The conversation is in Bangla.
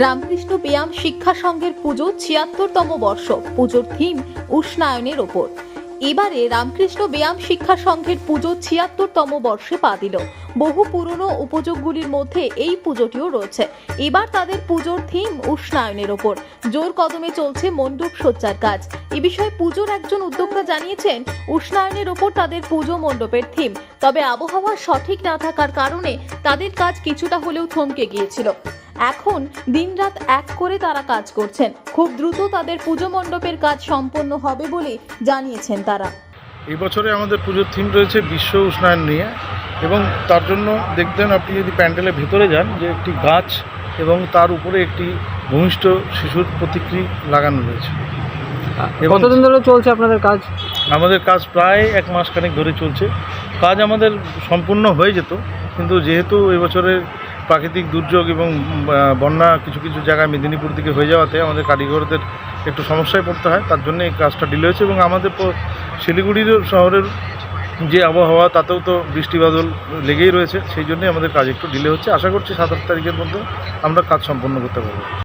রামকৃষ্ণ ব্যায়াম শিক্ষা সংঘের পুজো ছিয়াত্তরতম বর্ষ। পুজোর থিম উষ্ণায়নের ওপর। এবারে রামকৃষ্ণ ব্যায়াম শিক্ষা সংঘের পুজো ছিয়াত্তরতম বর্ষে পা দিল। বহু পুরনো উপযোগগুলির মধ্যে এই পুজোটিও রয়েছে। এবার তাদের পুজোর থিম উষ্ণায়নের ওপর। জোর কদমে চলছে মণ্ডপ সজ্জার কাজ। এ বিষয়ে পুজোর একজন উদ্যোক্তা জানিয়েছেন, উষ্ণায়নের ওপর তাদের পুজো মণ্ডপের থিম তবে আবহাওয়া সঠিক না থাকার কারণে তাদের কাজ কিছুটা হলেও থমকে গিয়েছিল। এখন দিনরাত এক করে তারা কাজ করছেন। খুব দ্রুত তাদের পুজো মণ্ডপের কাজ সম্পন্ন হবে বলে জানিয়েছেন তারা। এই বছরে আমাদের পুজোর থিম রয়েছে বিশ্ব উষ্ণায়ন নিয়ে এবং তার জন্য দেখবেন আপনি যদি প্যান্ডেলের ভেতরে যান যে একটি গাছ এবং তার উপরে একটি ভূমিষ্ঠ শিশুর প্রতিকৃতি লাগানো রয়েছে। কতদিন ধরে চলছে আপনাদের কাজ? আমাদের কাজ প্রায় এক মাস খানেক ধরে চলছে। কাজ আমাদের সম্পূর্ণ হয়ে যেত কিন্তু যেহেতু এবছরের প্রাকৃতিক দুর্যোগ এবং বন্যা কিছু কিছু জায়গায় মেদিনীপুর দিকে হয়ে যাওয়াতে আমাদের কারিগরদের একটু সমস্যায় পড়তে হয়, তার জন্য এই কাজটা ডিলে হয়েছে এবং আমাদের শিলিগুড়ির শহরের যে আবহাওয়া তাতেও তো বৃষ্টি বাদল লেগেই রয়েছে, সেই জন্যই আমাদের কাজ একটু ডিলে হচ্ছে। আশা করছি সাত আট তারিখের মধ্যে আমরা কাজ সম্পন্ন করতে পারব।